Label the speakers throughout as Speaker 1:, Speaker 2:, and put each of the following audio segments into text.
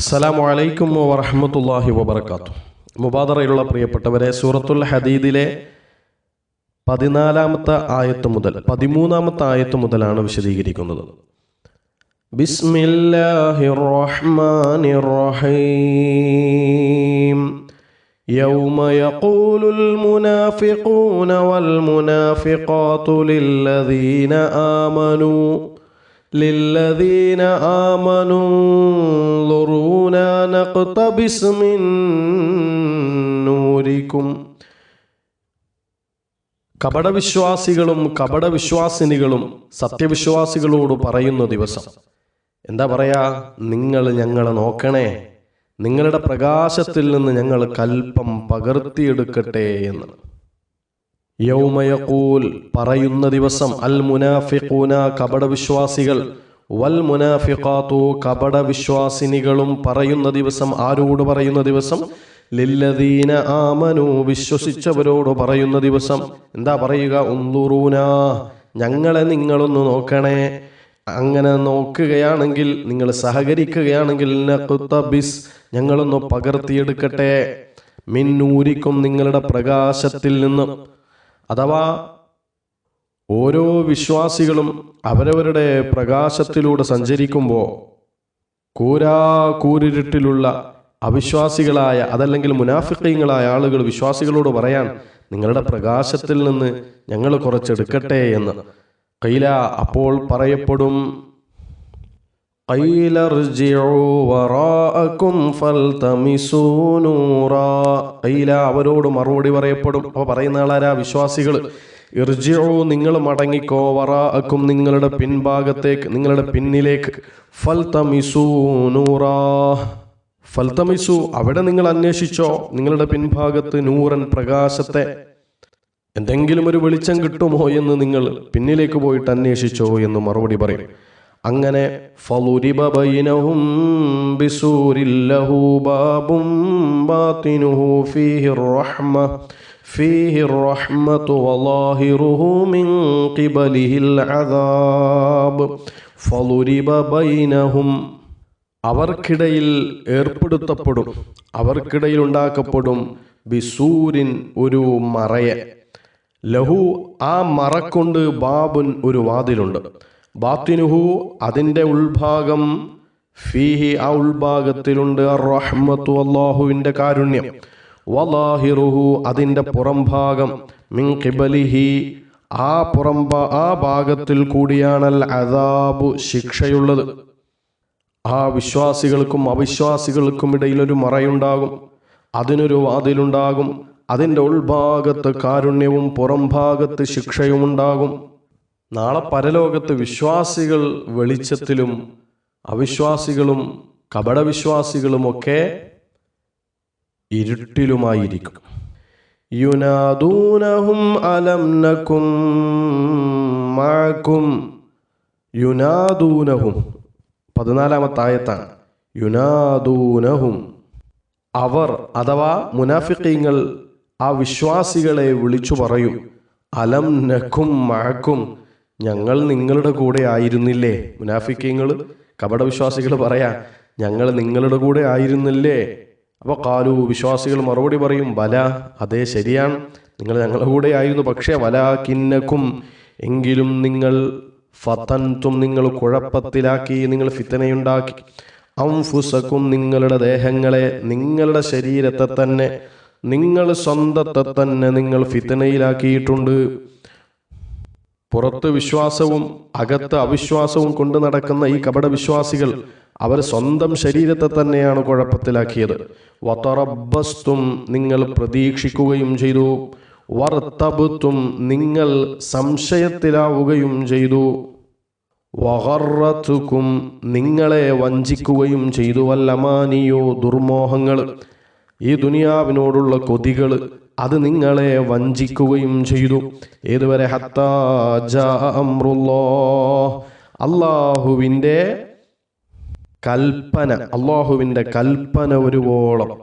Speaker 1: അസ്സലാമു അലൈക്കും വറഹമത്തല്ലാഹി വബർക്കാത്തു മുബാദറയിലുള്ള പ്രിയപ്പെട്ടവരെ സൂറത്തുൽ ഹദീദിലെ പതിനാലാമത്തെ ആയത്ത് മുതൽ പതിമൂന്നാമത്തെ ആയത്ത് മുതലാണ് വിശദീകരിക്കുന്നത് ബിസ്മില്ലാഹിർ റഹ്മാനിർ റഹീം يوم يقول المنافقون والمنافقات للذين آمنوا للذين آمنوا انظرونا نقتبس من نوركم കപടവിശ്വാസികളും കപടവിശ്വാസിനികളും സത്യവിശ്വാസികളോട് പറയുന്ന ദിവസം എന്താ പറയാ നിങ്ങൾ ഞങ്ങളെ നോക്കണേ നിങ്ങളുടെ പ്രകാശത്തിൽ നിന്ന് ഞങ്ങൾ കൽപ്പം പകർത്തിയെടുക്കട്ടെ എന്ന് യൗമയക്കൂൽ പറയുന്ന ദിവസം അൽ മുനാഫിഖൂന കപടവിശ്വാസികൾ. വൽ മുനാഫിഖാത്തു കപടവിശ്വാസിനികളും പറയുന്ന ദിവസം ആരോട് പറയുന്ന ദിവസം? ലില്ലദീന ആമനു വിശ്വസിച്ചവരോട് പറയുന്ന ദിവസം. എന്താ പറയുക? ഉന്തുറൂന ഞങ്ങളെ നിങ്ങളൊന്ന് നോക്കണേ. അങ്ങനെ നോക്കുകയാണെങ്കിൽ നിങ്ങൾ സഹകരിക്കുകയാണെങ്കിൽ നഖ്തബിസ് ഞങ്ങളൊന്ന് പകർത്തിയെടുക്കട്ടെ. മിന്നൂരിക്കും നിങ്ങളുടെ പ്രകാശത്തിൽ നിന്ന് അഥവാ ഓരോ വിശ്വാസികളും അവരവരുടെ പ്രകാശത്തിലൂടെ സഞ്ചരിക്കുമ്പോൾ കൂരാ കൂരിരുട്ടിലുള്ള അവിശ്വാസികളായ അതല്ലെങ്കിൽ മുനാഫിക്കീങ്ങളായ ആളുകൾ വിശ്വാസികളോട് പറയാൻ നിങ്ങളുടെ പ്രകാശത്തിൽ നിന്ന് ഞങ്ങൾ കുറച്ചെടുക്കട്ടെ എന്ന്. കൈല അപ്പോൾ പറയപ്പെടും قيل ارجعوا وراءكم فالتمسوا نورا قيل അവരോട് മറുപടി പറയപ്പെടും അപ്പോൾ പറയുന്ന ആളാരാ വിശ്വാസികൾ ഇർജിഉ നിങ്ങൾ മടങ്ങിക്കോ വറാഅക്കും നിങ്ങളുടെ പിൻഭാഗത്തേക്ക് നിങ്ങളുടെ പിന്നിലേക്ക് ഫൽതമിസു നൂറാ ഫൽതമിസു അവിടെ നിങ്ങൾ അന്വേഷിച്ചോ നിങ്ങളുടെ പിൻഭാഗത്ത് നൂറൻ പ്രകാശത്തെ എന്തെങ്കിലും ഒരു വെളിച്ചം കിട്ടുമോ എന്ന് നിങ്ങൾ പിന്നിലേക്ക് പോയിട്ട് അന്വേഷിച്ചോ എന്ന് മറുപടി പറയും അങ്ങനെ ബൈനഹും അവർക്കിടയിൽ ഏർപ്പെടുത്തപ്പെടും അവർക്കിടയിൽ ഉണ്ടാക്കപ്പെടും ബിസൂരിൻ ഒരു മറയെ. ലഹു ആ മറക്കൊണ്ട് ബാബുൻ ഒരു വാതിലുണ്ട്. ബാത്തിനുഹു അതിന്റെ ഉൾഭാഗം ഫീഹി ആ ഉൾഭാഗത്തിലുണ്ട് റഹ്മത്തു അള്ളാഹുവിന്റെ കാരുണ്യം. വലാഹിറുഹു അതിന്റെ പുറംഭാഗം മിൻ കിബലിഹി ആ പുറം ആ ഭാഗത്തിൽ കൂടിയാണൽ അദാബു ശിക്ഷയുള്ളത്. ആ വിശ്വാസികൾക്കും അവിശ്വാസികൾക്കും ഇടയിൽ ഒരു മറയുണ്ടാകും. അതിനൊരു വാതിലുണ്ടാകും. അതിന്റെ ഉൾഭാഗത്ത് കാരുണ്യവും പുറംഭാഗത്ത് ശിക്ഷയും ഉണ്ടാകും നാളെ പരലോകത്ത് വിശ്വാസികൾ വെളിച്ചത്തിലും അവിശ്വാസികളും കപടവിശ്വാസികളുമൊക്കെ ഇരുട്ടിലുമായിരിക്കും. യുനാദൂനഹും അലം നക്കും മാക്കും യുനാദൂനഹും. പതിനാലാമത്തെ ആയത്താണ് യുനാദൂനഹും. അവർ അഥവാ മുനാഫിക്കീങ്ങൾ ആ വിശ്വാസികളെ വിളിച്ചു പറയും. അലം നക്കും മഴക്കും ഞങ്ങൾ നിങ്ങളുടെ കൂടെ ആയിരുന്നില്ലേ? മുനാഫിക്കീങ്ങൾ കപടവിശ്വാസികൾ പറയാ ഞങ്ങൾ നിങ്ങളുടെ കൂടെ ആയിരുന്നില്ലേ? അപ്പോൾ കാലു വിശ്വാസികൾ മറുപടി പറയും വല അതെ ശരിയാണ്. നിങ്ങൾ ഞങ്ങളുടെ കൂടെ ആയിരുന്നു. പക്ഷേ വല കിന്നക്കും എങ്കിലും നിങ്ങൾ ഫതൻതും നിങ്ങൾ കുഴപ്പത്തിലാക്കി നിങ്ങൾ ഫിത്തനയുണ്ടാക്കി. അംഫുസക്കും നിങ്ങളുടെ ദേഹങ്ങളെ നിങ്ങളുടെ ശരീരത്തെ തന്നെ നിങ്ങൾ സ്വന്തത്തെ തന്നെ നിങ്ങൾ ഫിത്തനയിലാക്കിയിട്ടുണ്ട്. പുറത്ത് വിശ്വാസവും അകത്ത് അവിശ്വാസവും കൊണ്ട് നടക്കുന്ന ഈ കപട വിശ്വാസികൾ അവർ സ്വന്തം ശരീരത്തെ തന്നെയാണ് കുഴപ്പത്തിലാക്കിയത്. വതറബസ്തും നിങ്ങൾ പ്രതീക്ഷിക്കുകയും ചെയ്തു. വർത്തബുത്തും നിങ്ങൾ സംശയത്തിലാവുകയും ചെയ്തു. വഹറത്തുക്കും നിങ്ങളെ വഞ്ചിക്കുകയും ചെയ്തു. വല്ലമാനിയോ ദുർമോഹങ്ങൾ. ഈ ദുനിയാവിനോടുള്ള കൊതികൾ അത് നിങ്ങളെ വഞ്ചിക്കുകയും ചെയ്തു. ഏതുവരെ? അള്ളാഹുവിന്റെ കൽപ്പന അള്ളാഹുവിന്റെ കൽപ്പന ഒരുവോളം.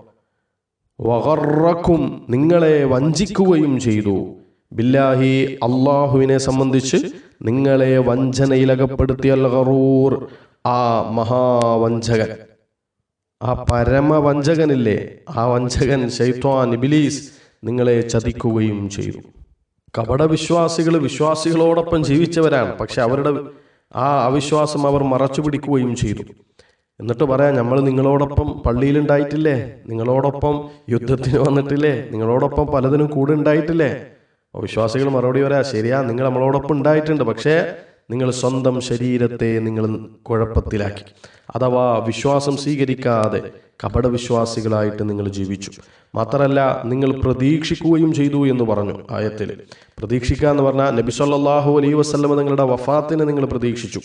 Speaker 1: വകറക്കും നിങ്ങളെ വഞ്ചിക്കുകയും ചെയ്തു. ബില്ലാഹി അള്ളാഹുവിനെ സംബന്ധിച്ച് നിങ്ങളെ വഞ്ചനയിലകപ്പെടുത്തിയ ആ മഹാവഞ്ചകൻ. ആ പരമവഞ്ചകനില്ലേ? ആ വഞ്ചകൻ ശൈത്വാൻ ഇബിലീസ് നിങ്ങളെ ചതിക്കുകയും ചെയ്തു. കപടവിശ്വാസികൾ വിശ്വാസികളോടൊപ്പം ജീവിച്ചവരാണ്. പക്ഷെ അവരുടെ ആ അവിശ്വാസം അവർ മറച്ചു പിടിക്കുകയും ചെയ്തു. എന്നിട്ട് പറയാം നമ്മൾ നിങ്ങളോടൊപ്പം പള്ളിയിലുണ്ടായിട്ടില്ലേ? നിങ്ങളോടൊപ്പം യുദ്ധത്തിന് വന്നിട്ടില്ലേ? നിങ്ങളോടൊപ്പം പലതിനും കൂടെ ഉണ്ടായിട്ടില്ലേ? വിശ്വാസികൾ മറുപടി പറയാ ശരിയാ നിങ്ങൾ നമ്മളോടൊപ്പം ഉണ്ടായിട്ടുണ്ട്. പക്ഷേ നിങ്ങൾ സ്വന്തം ശരീരത്തെ നിങ്ങൾ കുഴപ്പത്തിലാക്കി. അഥവാ വിശ്വാസം സ്വീകരിക്കാതെ കപടവിശ്വാസികളായിട്ട് നിങ്ങൾ ജീവിച്ചു. മാത്രമല്ല നിങ്ങൾ പ്രതീക്ഷിക്കുകയും ചെയ്തു എന്ന് പറഞ്ഞു ആയത്തിൽ. പ്രതീക്ഷിക്കുക എന്ന് പറഞ്ഞാൽ നബി സല്ലാഹു അലൈ വസല്ലമ നിങ്ങളുടെ വഫാത്തിനെ നിങ്ങൾ പ്രതീക്ഷിച്ചു.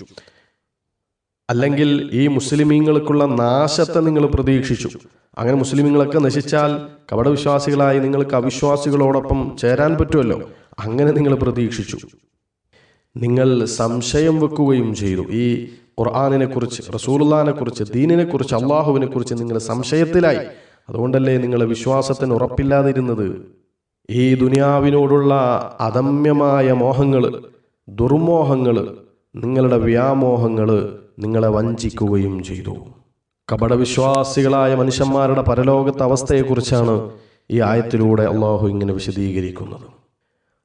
Speaker 1: അല്ലെങ്കിൽ ഈ മുസ്ലിമീങ്ങൾക്കുള്ള നാശത്തെ നിങ്ങൾ പ്രതീക്ഷിച്ചു. അങ്ങനെ മുസ്ലിമീങ്ങളൊക്കെ നശിച്ചാൽ കപടവിശ്വാസികളായി നിങ്ങൾക്ക് അവിശ്വാസികളോടൊപ്പം ചേരാൻ പറ്റുമല്ലോ. അങ്ങനെ നിങ്ങൾ പ്രതീക്ഷിച്ചു. നിങ്ങൾ സംശയം വെക്കുകയും ചെയ്തു. ഈ ഖുർആാനിനെ കുറിച്ച് റസൂലിനെ കുറിച്ച് ദീനിനെ കുറിച്ച് അള്ളാഹുവിനെ കുറിച്ച് നിങ്ങൾ സംശയത്തിലായി. അതുകൊണ്ടല്ലേ നിങ്ങൾ വിശ്വാസത്തിന് ഉറപ്പില്ലാതിരുന്നത്? ഈ ദുനിയാവിനോടുള്ള അദമ്യമായ മോഹങ്ങൾ ദുർമോഹങ്ങൾ നിങ്ങളുടെ വ്യാമോഹങ്ങൾ നിങ്ങളെ വഞ്ചിക്കുകയും ചെയ്തു. കപടവിശ്വാസികളായ മനുഷ്യന്മാരുടെ പരലോകത്തെ അവസ്ഥയെക്കുറിച്ചാണ് ഈ ആയത്തിലൂടെ അള്ളാഹു ഇങ്ങനെ വിശദീകരിക്കുന്നത്.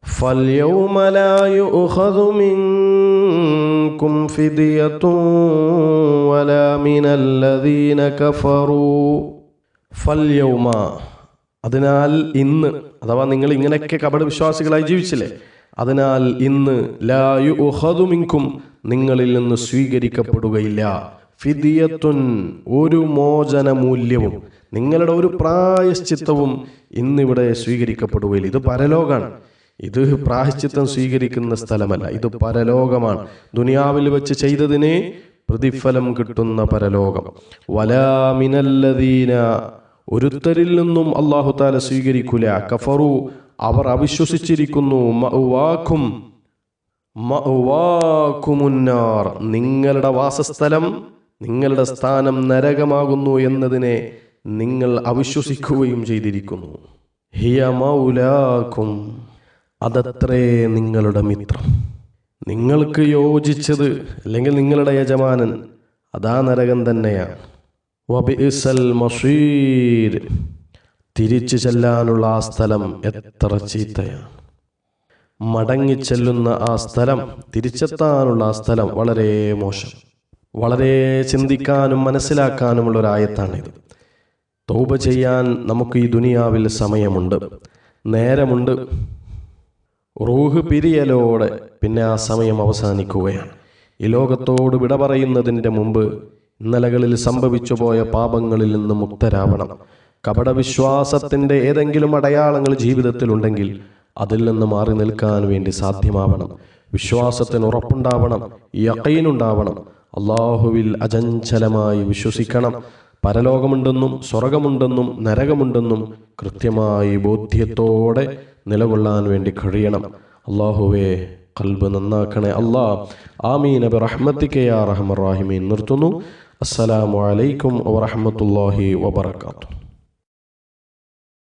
Speaker 1: فاليوم لا يؤخذ منكم فدية ولا من الذين كفروا فاليوم അതിനാൽ ഇന്ന് അഥവാ നിങ്ങൾ ഇങ്ങനെയൊക്കെ കപട വിശ്വാസികളായി ജീവിച്ചില്ലേ അതിനാൽ ഇന്ന് ലായു ഉഹതുമിങ്കും നിങ്ങളിൽ നിന്ന് സ്വീകരിക്കപ്പെടുകയില്ല ഫിദിയത്തുൻ ഒരു മോചന മൂല്യവും നിങ്ങളുടെ ഒരു പ്രായശ്ചിത്തവും ഇന്നിവിടെ സ്വീകരിക്കപ്പെടുകയില്ല ഇത് പരലോകാണ് ഇത് പ്രായശ്ചിത്തം സ്വീകരിക്കുന്ന സ്ഥലമല്ല. ഇത് പരലോകമാണ്. ദുനിയാവിൽ വെച്ച് ചെയ്തതിന് പ്രതിഫലം കിട്ടുന്ന പരലോകം. വലാമിനല്ലദീന ഒരുത്തരിൽ നിന്നും അള്ളാഹു താല സ്വീകരിക്കൂല. കഫറു അവർ അവിശ്വസിച്ചിരിക്കുന്നു. മഅ്വാക്കും മഅ്വാക്കുമുന്നാർ. നിങ്ങളുടെ വാസസ്ഥലം നിങ്ങളുടെ സ്ഥാനം നരകമാകുന്നു എന്നതിനെ നിങ്ങൾ അവിശ്വസിക്കുകയും ചെയ്തിരിക്കുന്നു. ഹിയ മൗലാക്കും. അതത്രേ നിങ്ങളുടെ മിത്രം. നിങ്ങൾക്ക് യോജിച്ചത് അല്ലെങ്കിൽ നിങ്ങളുടെ യജമാനൻ അതാ നരകം തന്നെയാണ്. വബിസൽ തിരിച്ചു ചെല്ലാനുള്ള ആ സ്ഥലം എത്ര ചീത്തയാണ്. മടങ്ങിച്ചെല്ലുന്ന ആ സ്ഥലം തിരിച്ചെത്താനുള്ള ആ സ്ഥലം വളരെ മോശം. വളരെ ചിന്തിക്കാനും മനസ്സിലാക്കാനുമുള്ള ഒരു ആയത്താണിത്. തൗബ ചെയ്യാൻ നമുക്ക് ഈ ദുനിയാവിൽ സമയമുണ്ട്. നേരമുണ്ട്. റൂഹ് പിരിയലോടെ പിന്നെ ആ സമയം അവസാനിക്കുകയാണ്. ഈ ലോകത്തോട് വിട പറയുന്നതിന്റെ മുമ്പ് ഇന്നലകളിൽ സംഭവിച്ചു പോയ പാപങ്ങളിൽ നിന്ന് മുക്തരാവണം. കപടവിശ്വാസത്തിന്റെ ഏതെങ്കിലും അടയാളങ്ങൾ ജീവിതത്തിലുണ്ടെങ്കിൽ അതിൽ നിന്ന് മാറി നിൽക്കാൻ വേണ്ടി സാധ്യമാവണം. വിശ്വാസത്തിന് ഉറപ്പുണ്ടാവണം യക്കൈനുണ്ടാവണം അള്ളാഹുവിൽ അചഞ്ചലമായി വിശ്വസിക്കണം. പരലോകമുണ്ടെന്നും സ്വർഗമുണ്ടെന്നും നരകമുണ്ടെന്നും കൃത്യമായി ബോധ്യത്തോടെ നിലകൊള്ളാൻ വേണ്ടി കഴിയണം. അള്ളാഹുവേ കൽബ് നന്നാക്കണേ. അല്ലാ ആമീൻ. അബി റഹ്മത്തിക്കയാ യാ റഹ്മർ റാഹിമീൻ. നിർത്തുന്നു. അസ്സലാമു അലൈക്കും വറഹ്മത്തുള്ളാഹി വബറകാതുഹു.